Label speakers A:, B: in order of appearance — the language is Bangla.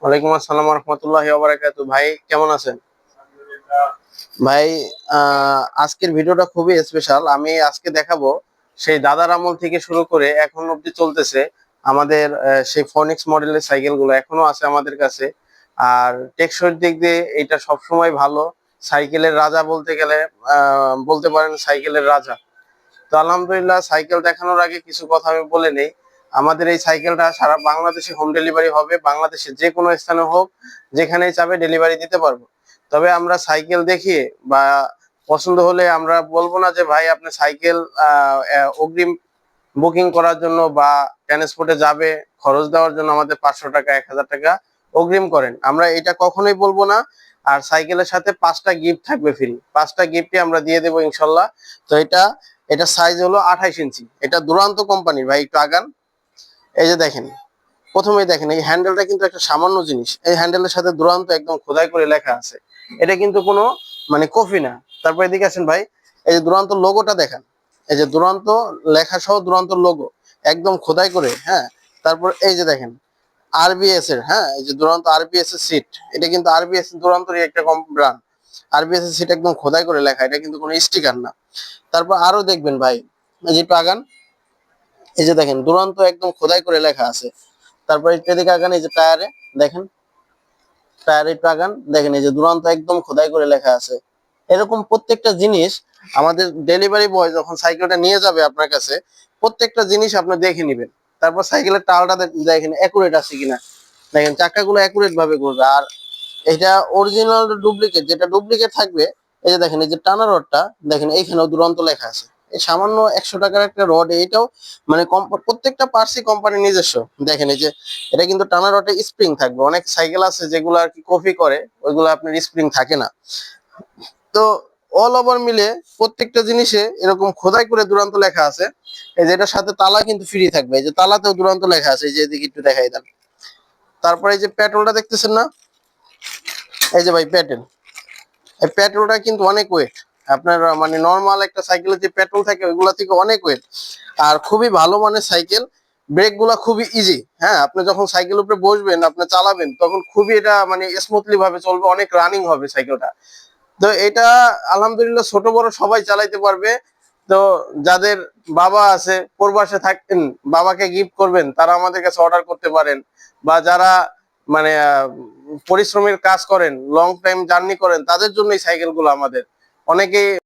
A: ওয়ালাইকুম আসসালাম রহমতুল্লাহ বারাকাতু ভাই কেমন আছেন? ভাই আজকের ভিডিওটা খুবই স্পেশাল আমি আজকে দেখাবো সেই দাদার আমল থেকে শুরু করে এখন অব্দি চলতেছে আমাদের সেই ফনিক্স মডেলের সাইকেলগুলো এখনও আছে আমাদের কাছে। আর টেকসই দিক দিয়ে এটা সবসময় ভালো। সাইকেলের রাজা বলতে গেলে আহ, বলতে পারেন সাইকেলের রাজা। তো আলহামদুলিল্লাহ সাইকেল দেখানোর আগে কিছু কথা আমি বলে নেই। আমাদের এই সাইকেলটা সারা বাংলাদেশে হোম ডেলিভারি হবে, বাংলাদেশে যে কোনো স্থানে হোক, যেখানেই চাবে ডেলিভারি দিতে পারব। তবে আমরা সাইকেল দেখিয়ে বা পছন্দ হলে আমরা বলব না যে, ভাই, আপনি সাইকেল অগ্রিম বুকিং করার জন্য বা ট্রান্সপোর্টে যাবে, খরচ দেওয়ার জন্য আমাদের পাঁচশো টাকা, এক হাজার টাকা অগ্রিম করেন। আমরা এটা কখনোই বলব না। আর সাইকেলের সাথে পাঁচটা গিফট থাকবে ফ্রি পাঁচটা গিফটই আমরা দিয়ে দেবো ইনশাল্লাহ। তো এটা এটা সাইজ হলো আঠাইশ ইঞ্চি। এটা দুরান্ত কোম্পানি ভাই, একটু আগান। এই যে দেখেন, প্রথমেই দেখেন, এই হ্যান্ডেলটা কিন্তু একটা সামান্য জিনিস। এই হ্যান্ডেলের সাথে দুরান্ত একদম খোদাই করে লেখা আছে। এটা কিন্তু কোনো মানে কফি না। তারপর এদিকে আসেন ভাই, এই যে দুরান্ত লোগোটা দেখেন। এই যে দুরান্ত লেখা সহ দুরান্ত লোগো একদম খোদাই করে হ্যাঁ? তারপর এই যে দেখেন আরবিএস এর হ্যাঁ? এই যে দুরান্ত আরবিএস এর সিট এটা কিন্তু আরবিএস দুরান্তরই একটা কম ব্র্যান্ড আরবিএস এর সিট একদম খোদাই করে লেখা, এটা কিন্তু কোনো স্টিকার না। তারপর আরও দেখবেন ভাই, এই যে একটু এই যে দেখেন, দুরন্ত একদম খোদাই করে লেখা আছে। তারপর একটু এদিকে আগান, এই যে টায়ারে, দেখেন। টায়ারে একটু আগান, দেখেন, এই যে দুরন্ত একদম খোদাই করে লেখা আছে। এরকম প্রত্যেকটা জিনিস আমাদের ডেলিভারি বয় যখন সাইকেলটা নিয়ে যাবে আপনার কাছে, প্রত্যেকটা জিনিস আপনি দেখে নেবেন। তারপর সাইকেলের টালটা দেখেন অ্যাকুরেট আছে কিনা। দেখেন, চাকাগুলো অ্যাকুরেট ভাবে করবে আর এটা অরিজিনাল ডুপ্লিকেট যেটা ডুপ্লিকেট থাকবে, এই যে দেখেন, এই যে টানা রডটা, দেখেন, এইখানেও দুরন্ত লেখা আছে। সামান্য একশো টাকার একটা রড এইটাও মানে প্রত্যেকটা পার্সি কোম্পানি নিজস্ব। দেখেন এই যে, এটা কিন্তু টানা রডে স্প্রিং থাকবে। অনেক সাইকেল আছে যেগুলো আর কি কপি করে, ওইগুলো আপনার স্প্রিং থাকে না। তো অল ওভার মিলে প্রত্যেকটা জিনিসে এরকম খোদাই করে দুরান্ত লেখা আছে। এই যে এটার সাথে তালা কিন্তু ফ্রি থাকবে। এই যে তালাতেও দুরান্ত লেখা আছে। এই যে এদিকে একটু দেখাই দেন। তারপরে এই যে পেট্রোলটা দেখতেছেন না? এই যে ভাই পেট্রোল এই পেট্রোলটা কিন্তু অনেক ওয়েট আপনার মানে নর্মাল একটা সাইকেলের যে পেট্রোল থাকে, ওইগুলা থেকে অনেক ওয়েট আর খুবই ভালো মানের সাইকেল ব্রেকগুলা খুবই ইজি হ্যাঁ আপনি যখন সাইকেল উপরে বসবেন, আপনি চালাবেন, তখন খুবই এটা মানে স্মুথলি ভাবে চলবে, অনেক রানিং হবে সাইকেলটা তো এটা, আলহামদুলিল্লাহ, ছোট বড় সবাই চালাইতে পারবে। তো যাদের বাবা আছে, প্রবাসে থাকেন বাবাকে গিফট করবেন, তারা আমাদের কাছে অর্ডার করতে পারেন। বা যারা মানে পরিশ্রমের কাজ করেন লং টাইম জার্নি করেন, তাদের জন্য এই সাইকেলগুলো আমাদের। অনেকেই